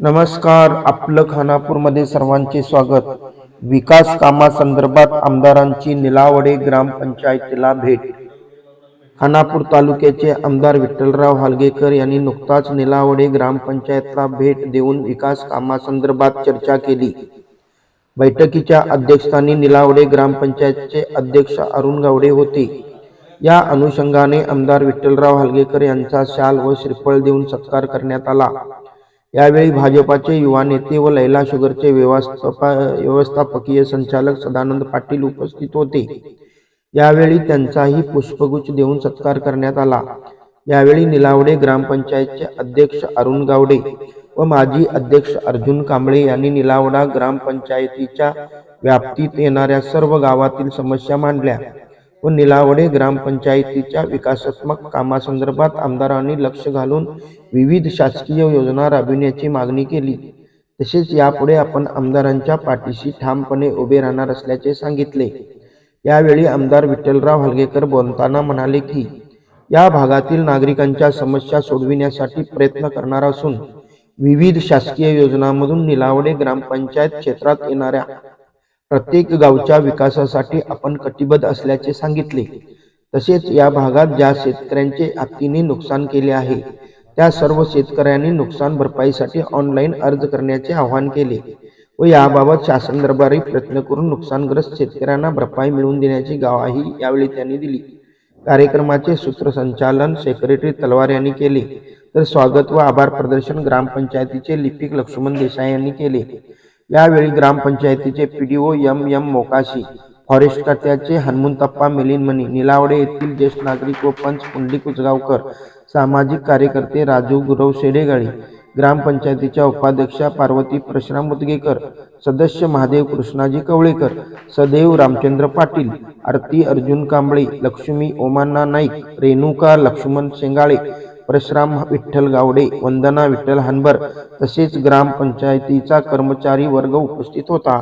नमस्कार आपलं खानापूरमध्ये सर्वांचे स्वागत. विकास कामासंदर्भात आमदारांची निलावडे ग्रामपंचायतीला भेट. खानापूर तालुक्याचे आमदार विठ्ठलराव हालगेकर यांनी नुकताच निलावडे ग्रामपंचायतला भेट देऊन विकास कामासंदर्भात चर्चा केली. बैठकीच्या अध्यक्षस्थानी निलावडे ग्रामपंचायतचे अध्यक्ष अरुण गावडे होते. या अनुषंगाने आमदार विठ्ठलराव हलगेकर यांचा शाल व श्रीफळ देऊन सत्कार करण्यात आला. यावेळी भाजपाचे युवा नेते व लैला शुगरचे व्यवस्थापा व्यवस्थापकीय संचालक सदानंद पाटील उपस्थित होते. यावेळी त्यांचाही पुष्पगुच्छ देऊन सत्कार करण्यात आला. यावेळी निलावडे ग्रामपंचायतचे अध्यक्ष अरुण गावडे व माजी अध्यक्ष अर्जुन कांबळे यांनी निलावडा ग्रामपंचायतीच्या व्याप्तीत येणाऱ्या सर्व गावातील समस्या मांडल्या. व निलावडे ग्रामपंचायतीच्या विकासात्मक कामासंदर्भात आमदारांनी लक्ष घालून विविध शासकीय योजना राबविण्याची मागणी केली. तसेच यापुढे आपण आमदारांच्या पाठीशी ठामपणे उभे राहणार असल्याचे सांगितले. यावेळी आमदार विठ्ठलराव हलगेकर बोलताना म्हणाले की या भागातील नागरिकांच्या समस्या सोडविण्यासाठी प्रयत्न करणार असून विविध शासकीय योजनांमधून निलावडे ग्रामपंचायत क्षेत्रात येणाऱ्या प्रत्येक गावच्या विकासासाठी आपण कटिबद्ध असल्याचे सांगितले. तसेच या भागात ज्या शेतकऱ्यांचे हत्तीने नुकसान केले आहे त्या सर्व शेतकऱ्यांनी नुकसान भरपाईसाठी ऑनलाईन अर्ज करण्याचे आवाहन केले व याबाबत शासन दरबारी प्रयत्न करून नुकसानग्रस्त शेतकऱ्यांना भरपाई मिळवून देण्याची ग्वाही यावेळी त्यांनी दिली. कार्यक्रमाचे सूत्रसंचालन सेक्रेटरी तलवार यांनी केले. तर स्वागत व आभार प्रदर्शन ग्रामपंचायतीचे लिपिक लक्ष्मण देसाई यांनी केले. यावेळी ग्रामपंचायतीचे PDO M M Mokashi forest खात्याचे हनुमंतप्पा मिलिनमणी निलावडे येथील ज्येष्ठ नागरिक व पंच पुंडलिक कुचगावकर सामाजिक कार्यकर्ते राजू गुरव शेडेगाळी ग्रामपंचायतीच्या उपाध्यक्षा पार्वती परशुराम मुदगेकर सदस्य महादेव कृष्णाजी कवळेकर सदैव रामचंद्र पाटील आरती अर्जुन कांबळे लक्ष्मी ओमान्ना नाईक रेणुका लक्ष्मण शेंगाळे परशुराम विठ्ठल गावडे वंदना विठ्ठल हनबर तसेच ग्रामपंचायतीचा कर्मचारी वर्ग उपस्थित होता.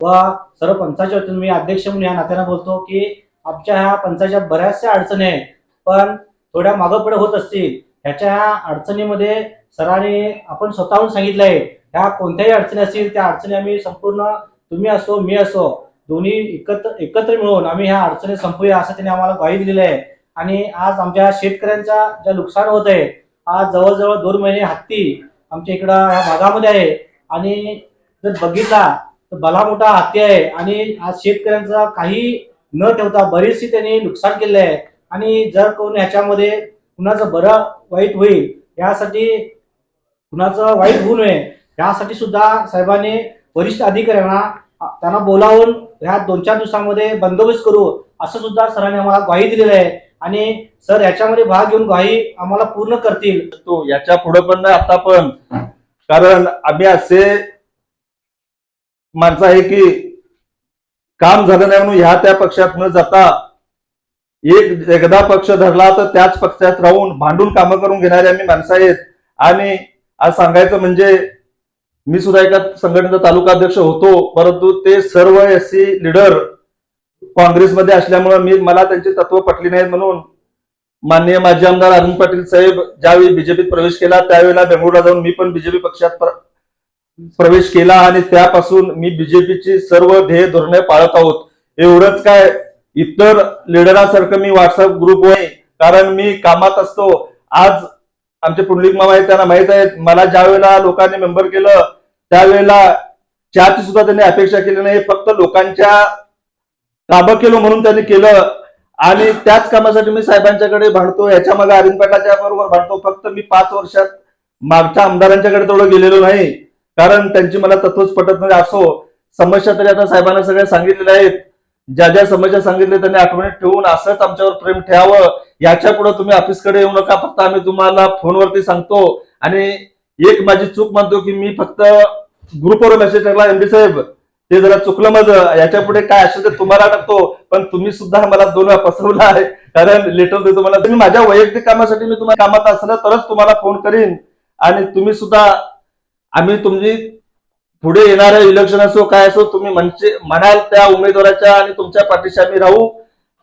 व सर्व वतीने मी अध्यक्ष म्हणून या नात्यानं बोलतो की आमच्या ह्या पंचायतच्या बऱ्याचशा अडचणी आहेत पण थोड्या मागं पुढे होत असतील ह्याच्या ह्या अडचणीमध्ये सरांनी आपण स्वतःहून सांगितलं आहे ह्या कोणत्याही अडचणी असतील त्या अडचणी आम्ही संपूर्ण तुम्ही असो मी असो दोन्ही एकत्र एकत्र मिळून आम्ही ह्या अडचणी संपूया असं त्यांनी आम्हाला ग्वाही दिलेलं आहे. आणि आज आमच्या शेतकऱ्यांच्या ज्या नुकसान होत आहे आज जवळजवळ दोन महिने हत्ती आमच्या इकडं ह्या भागामध्ये आहे. आणि जर बघितला तर भला मोठा हत्ती आहे आणि आज शेतकऱ्यांचा काही न ठेवता बरीचशी त्यांनी नुकसान केले आहे. आणि जर कोण ह्याच्यामध्ये कुणाचं बरं वाईट होईल यासाठी कुणाचं वाईट होऊ नये यासाठी सुद्धा साहेबांनी वरिष्ठ अधिकाऱ्यांना त्यांना बोलावून ह्या दोन चार दिवसामध्ये बंदोबस्त करू असं सुद्धा सरांनी आम्हाला ग्वाही दिलेलं आहे. आणि सर याच्यामध्ये भाग घेऊन भाई आम्हाला पूर्ण करतील. तो याच्यापुढे पण नाही आता पण. कारण आम्ही असे माणसं आहे की काम झालं नाही म्हणून ह्या त्या पक्षात न जाता एक एकदा पक्ष धरला तर त्याच पक्षात राहून भांडून कामं करून घेणारे आम्ही माणसं आहेत. आणि आज सांगायचं म्हणजे मी सुद्धा एका संघटनेचा तालुका अध्यक्ष होतो परंतु ते सर्व एस सी लिडर काँग्रेसमध्ये असल्यामुळे मी मला त्यांची तत्व पटली नाहीत म्हणून माननीय माजी आमदार अरुण पाटील साहेब ज्यावेळी बीजेपीत प्रवेश केला त्यावेळेला बेंगळुरूला जाऊन मी पण बीजेपी पक्षात प्रवेश केला आणि त्यापासून मी बीजेपीची सर्व ध्येय धोरणे पाळत आहोत. एवढंच काय इतर लिडरांसारखं मी व्हॉट्सअप ग्रुप आहे. कारण मी कामात असतो. आज आमचे पुंडलिक मामा आहेत त्यांना माहीत आहे मला ज्या वेळेला लोकांनी मेंबर केलं त्यावेळेला चहाची सुद्धा त्यांनी अपेक्षा केली नाही फक्त लोकांच्या कामं केलं म्हणून त्यांनी केलं. आणि त्याच कामासाठी मी साहेबांच्याकडे भांडतो. याच्या मागे अरविंद बरोबर भांडतो. फक्त मी पाच वर्षात मागच्या आमदारांच्याकडे तेवढं गेलेलो नाही. कारण त्यांची मला तत्वच पटत नाही. असो समस्या तरी आता साहेबांना सगळ्या सांगितलेल्या आहेत. ज्या ज्या समस्या सांगितल्या त्यांनी आठवणीत ठेवून असंच आमच्यावर प्रेम ठेवावं. याच्यापुढे तुम्ही ऑफिसकडे येऊ नका. फक्त आम्ही तुम्हाला फोनवरती सांगतो. आणि एक माझी चूक मानतो की मी फक्त ग्रुपवर मेसेज टाकला एमडी साहेब. ते जरा चुकलं माझं. याच्यापुढे काय असेल ते तुम्हाला टाकतो पण तुम्ही सुद्धा मला दोन वेळा फसवला आहे. कारण लेटर देतो मला तुम्ही माझ्या वैयक्तिक कामासाठी मी तुम्हाला कामात असलं तरच तुम्हाला फोन करीन. आणि तुम्ही सुद्धा आम्ही तुमची पुढे येणाऱ्या इलेक्शन असो काय असो तुम्ही म्हणजे म्हणाल त्या उमेदवाराच्या आणि तुमच्या पाठीशी आम्ही राहू.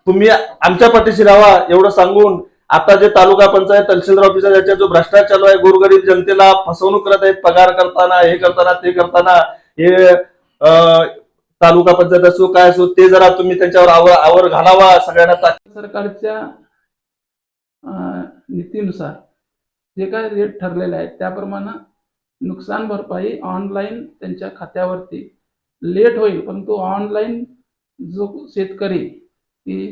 तुम्ही आमच्या पाठीशी राहा एवढं सांगून. आता जे तालुका पंचायत तहसीलदार ऑफिसर याच्या जो भ्रष्टाचार चालू आहे गोरगरीब जनतेला फसवणूक करत आहेत पगार करताना हे करताना ते करताना हे तालुका पंचायत असो काय असो ते जरा तुम्ही त्यांच्यावर आवर आवर घालावा सगळ्यांना सरकारच्या नीतीनुसार जे काय रेट ठरलेले आहेत त्याप्रमाणे नुकसान भरपाई ऑनलाईन त्यांच्या खात्यावरती लेट होईल परंतु ऑनलाईन जो शेतकरी ती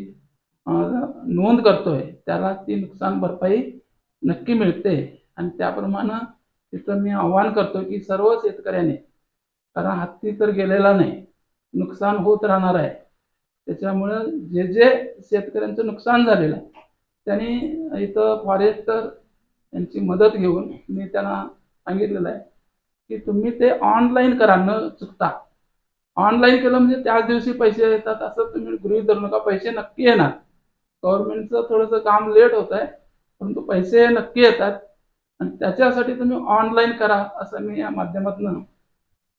नोंद करतोय त्याला ती नुकसान भरपाई नक्की मिळते. आणि त्याप्रमाणे तिथं मी आव्हान करतो की सर्व शेतकऱ्यांनी कारण हत्ती तर गेलेला नाही. नुकसान होत राहणार आहे. त्याच्यामुळं जे जे शेतकऱ्यांचं नुकसान झालेलं आहे त्यांनी इथं फॉरेस्टर यांची मदत घेऊन मी त्यांना सांगितलेलं आहे की तुम्ही ते ऑनलाईन करा न चुकता. ऑनलाईन केलं म्हणजे त्याच दिवशी पैसे येतात असं तुम्ही गृहित धरू नका पैसे नक्की येणार. गव्हर्नमेंटचं थोडंसं काम लेट होत आहे परंतु पैसे नक्की येतात. आणि त्याच्यासाठी तुम्ही ऑनलाईन करा असं मी या माध्यमातून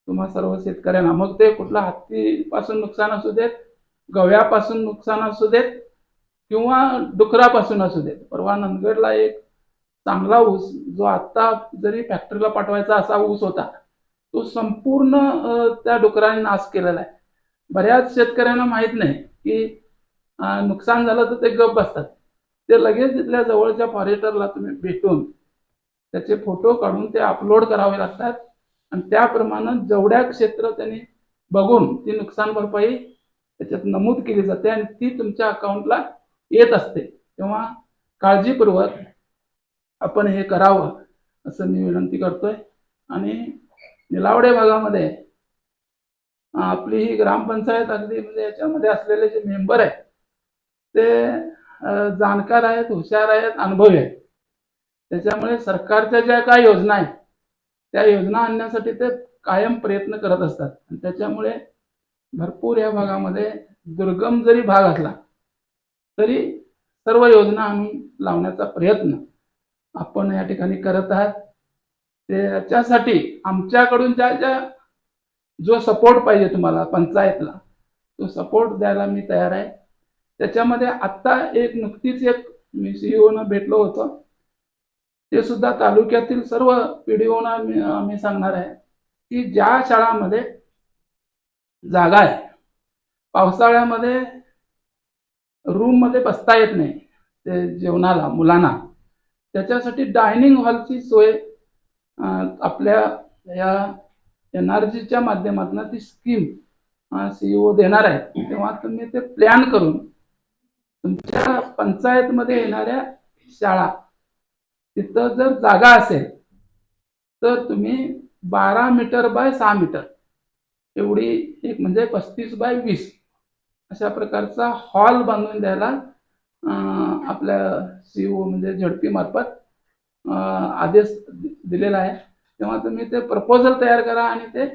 तुम्हा सर्व शेतकऱ्यांना. मग ते कुठला हत्तीपासून नुकसान असू देत गव्यापासून नुकसान असू देत किंवा डुकरापासून असू देत. परवा नंदगडला एक चांगला ऊस जो आत्ता जरी फॅक्टरीला पाठवायचा असा ऊस होता तो संपूर्ण त्या डुकराने नाश केलेला आहे. बऱ्याच शेतकऱ्यांना माहीत नाही की नुकसान झालं तर ते गप बसतात. ते लगेच तिथल्या जवळच्या फॉरेस्टरला तुम्ही भेटून त्याचे फोटो काढून ते अपलोड करावे लागतात. आणि त्याप्रमाणे जेवढ्या क्षेत्र त्यांनी बघून ती नुकसान भरपाई त्याच्यात नमूद केली जाते आणि ती तुमच्या अकाउंटला येत असते. तेव्हा काळजीपूर्वक आपण हे करावं असं मी विनंती करतोय. आणि निलावडे भागामध्ये आपली ही ग्रामपंचायत अगदी म्हणजे याच्यामध्ये असलेले जे मेंबर आहेत ते जाणकार आहेत हुशार आहेत अनुभवी आहेत. त्याच्यामुळे सरकारच्या ज्या काय योजना आहेत त्या योजना आणण्यासाठी ते कायम प्रयत्न करत असतात. आणि त्याच्यामुळे भरपूर या भागामध्ये दुर्गम जरी भाग असला तरी सर्व योजना आणून लावण्याचा प्रयत्न आपण या ठिकाणी करत आहात. त्याच्यासाठी आमच्याकडून ज्या ज्या जो सपोर्ट पाहिजे तुम्हाला पंचायतला तो सपोर्ट द्यायला मी तयार आहे. त्याच्यामध्ये आत्ता एक नुकतीच एक मी सीईओनं भेटलो होतो. ते सुद्धा तालुक्यातील सर्व पिढीओना आम्ही ओना सांगणार आहे की ज्या शाळामध्ये जागा आहे पावसाळ्यामध्ये रूममध्ये बसता येत नाही ते जेवणाला मुलांना त्याच्यासाठी डायनिंग हॉलची सोय आपल्या या एन आर जीच्या माध्यमातून ती स्कीम सीईओ देणार आहे. तेव्हा तुम्ही ते प्लॅन करून तुमच्या पंचायतमध्ये येणाऱ्या शाळा तिथं जर जागा असेल तर तुम्ही बारा मीटर बाय सहा मीटर एवढी एक म्हणजे पस्तीस बाय वीस अशा प्रकारचा हॉल बांधून द्यायला आपल्या सी ओ म्हणजे झडपी मार्फत आदेश दिलेला आहे. तेव्हा तुम्ही ते प्रपोजल तयार करा आणि ते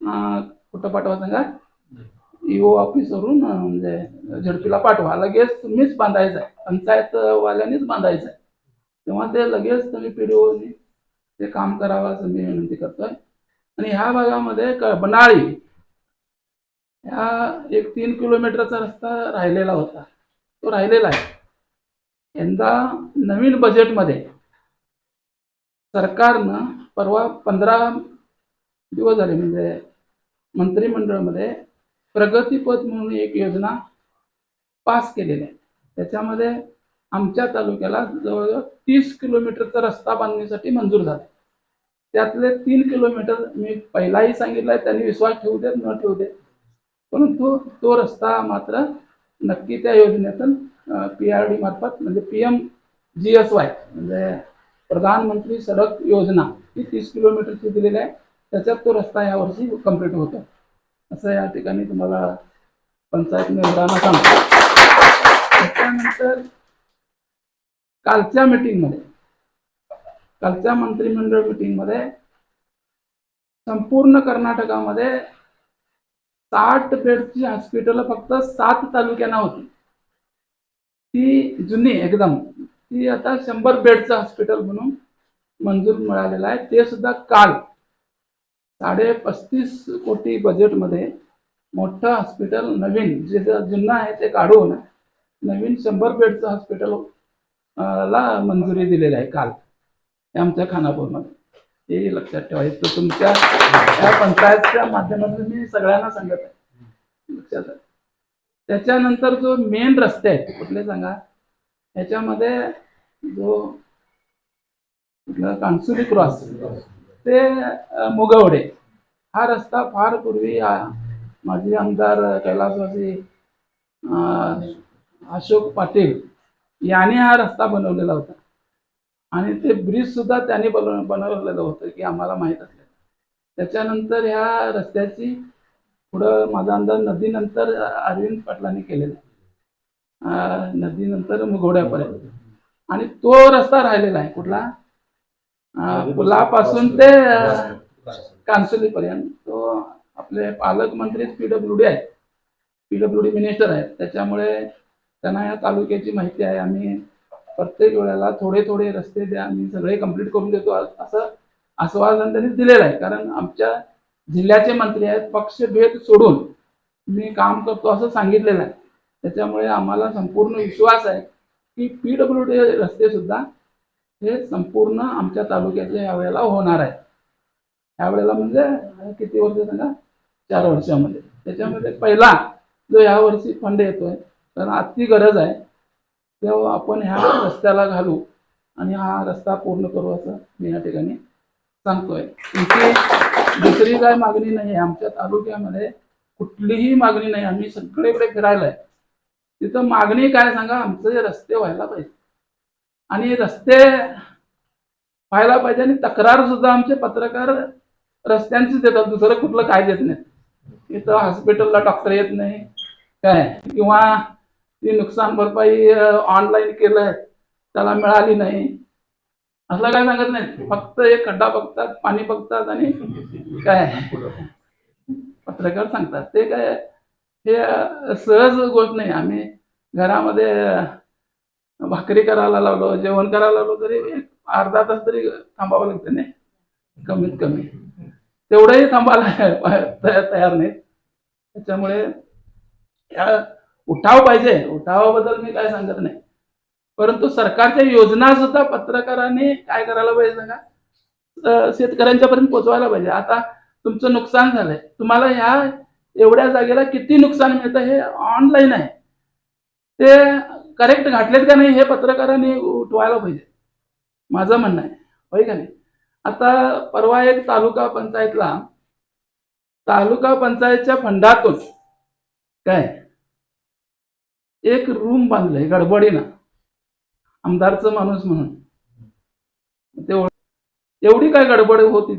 कुठं पाठवा सांगा? ईओ ऑफिसवरून म्हणजे झडपीला पाठवा. लगेच तुम्हीच बांधायचं आहे. पंचायतवाल्यांनीच बांधायचं आहे. तेव्हा ते लगेच तुम्ही पी ते काम करावं असं मी विनंती करतोय. आणि ह्या भागामध्ये क- बनाळी ह्या एक तीन किलोमीटरचा रस्ता राहिलेला होता. तो राहिलेला आहे. यंदा नवीन बजेटमध्ये सरकारनं परवा पंधरा दिवस झाले म्हणजे मंत्रिमंडळामध्ये प्रगतीपथ म्हणून एक योजना पास केलेली आहे. त्याच्यामध्ये आमच्या तालुक्याला जवळजवळ तीस किलोमीटरचा रस्ता बांधण्यासाठी मंजूर झाला. त्यातले तीन किलोमीटर मी पहिलाही सांगितलं आहे त्यांनी विश्वास ठेवू देत न ठेवू देत. परंतु तो रस्ता मात्र नक्की त्या योजनेतून पी आर डी मार्फत म्हणजे P M G S Y म्हणजे प्रधानमंत्री सडक योजना ही तीस किलोमीटरची दिलेली आहे. त्याच्यात तो रस्ता यावर्षी कंप्लीट होतो. असं या ठिकाणी तुम्हाला पंचायत मेंबरांना सांगतो. त्याच्यानंतर कालच्या मीटिंगमध्ये कालच्या मंत्रिमंडळ मीटिंगमध्ये संपूर्ण कर्नाटकामध्ये साठ बेडची हॉस्पिटल फक्त सात तालुक्यांना होती. ती जुनी एकदम ती आता शंभर बेडचं हॉस्पिटल म्हणून मंजूर मिळालेलं आहे. ते सुद्धा काल साडे पस्तीस कोटी बजेटमध्ये मोठं हॉस्पिटल नवीन जे जे जुनं आहे ते काढून नवीन शंभर बेडचं हॉस्पिटल ला मंजुरी दिलेली आहे काल. हे आमच्या खानापूरमध्ये. हे लक्षात ठेवायचं तुमच्या त्या पंचायतच्या माध्यमातून मी सगळ्यांना सांगत आहे. लक्षात आहे. त्याच्यानंतर जो मेन रस्ते आहेत कुठले सांगा? याच्यामध्ये जो कुठला कांसुली क्रॉस ते मुगवडे. हा रस्ता फार पूर्वी माजी आमदार कैलासवासी अशोक पाटील याने हा रस्ता बनवलेला होता. आणि ते ब्रिज सुद्धा त्याने बनव बनवलेलं होतं की आम्हाला माहीत असलं. त्याच्यानंतर ह्या रस्त्याची पुढं माझा अंदाज नदीनंतर अरविंद पाटलांनी केलेला. नदीनंतर मुगवड्यापर्यंत आणि तो रस्ता राहिलेला आहे कुठला? पुलापासून ते कांसुलीपर्यंत. तो आपले पालकमंत्रीच पीडब्ल्यू डी आहेत. पीडब्ल्यू डी मिनिस्टर आहेत. त्याच्यामुळे त्यांना या तालुक्याची माहिती आहे. आम्ही प्रत्येक वेळेला थोडे थोडे रस्ते द्या आम्ही सगळे कंप्लीट करून देतो. असं आश्वासन त्यांनी दिलेलं आहे. कारण आमच्या जिल्ह्याचे मंत्री आहेत पक्षभेद सोडून मी काम करतो असं सांगितलेलं आहे. त्याच्यामुळे आम्हाला संपूर्ण विश्वास आहे की पी डब्ल्यू डी रस्ते सुद्धा हे संपूर्ण आमच्या तालुक्याच्या यावेळेला होणार आहे यावेळेला म्हणजे किती वर्ष सांगा? चार वर्षामध्ये. त्याच्यामध्ये पहिला जो यावर्षी वर्षी फंड येतोय कारण अति गरज आहे. तेव्हा आपण ह्या रस्त्याला घालू आणि हा रस्ता पूर्ण करू असं मी या ठिकाणी सांगतोय. इथे दुसरी काय मागणी नाही आहे. आमच्या तालुक्यामध्ये कुठलीही मागणी नाही. आम्ही सगळीकडे फिरायला आहे. तिथं मागणी काय सांगा आमचे हे रस्ते व्हायला पाहिजे. आणि रस्ते व्हायला पाहिजे आणि तक्रार सुद्धा आमचे पत्रकार रस्त्यांचीच देतात. दुसरं कुठलं काय देत नाही इथं हॉस्पिटलला डॉक्टर येत नाही. काय? किंवा ती नुकसान भरपाई ऑनलाईन केलंय. त्याला मिळाली नाही. असलं काय सांगत नाही फक्त एक खड्डा बघतात पाणी बघतात आणि काय? पत्रकार सांगतात. ते काय हे सहज गोष्ट नाही. आम्ही घरामध्ये भाकरी करायला लावलो जेवण करायला लावलो तरी एक अर्धा तास तरी थांबावं लागतं नाही. कमीत कमी. तेवढंही थांबायला तयार नाही त्याच्यामुळे या उठाव पाहिजे. उठावाबद्दल मी काय सांगत नाही. परंतु सरकारच्या योजना सुद्धा पत्रकारांनी काय करायला पाहिजे सांगा? शेतकऱ्यांच्या शेतकऱ्यांच्यापर्यंत पोहोचवायला पाहिजे. आता तुमचं नुकसान झालंय. तुम्हाला ह्या एवढ्या जागेला किती नुकसान मिळतं हे ऑनलाईन आहे. ते करेक्ट घातलेत का नाही हे पत्रकारांनी उठवायला पाहिजे. माझं म्हणणं आहे. होय का नाही? आता परवा एक तालुका पंचायतला तालुका पंचायतच्या फंडातून काय? एक रूम बांधलंय गडबडीनं. आमदारचं माणूस म्हणून. ते एवढी काय गडबड होती?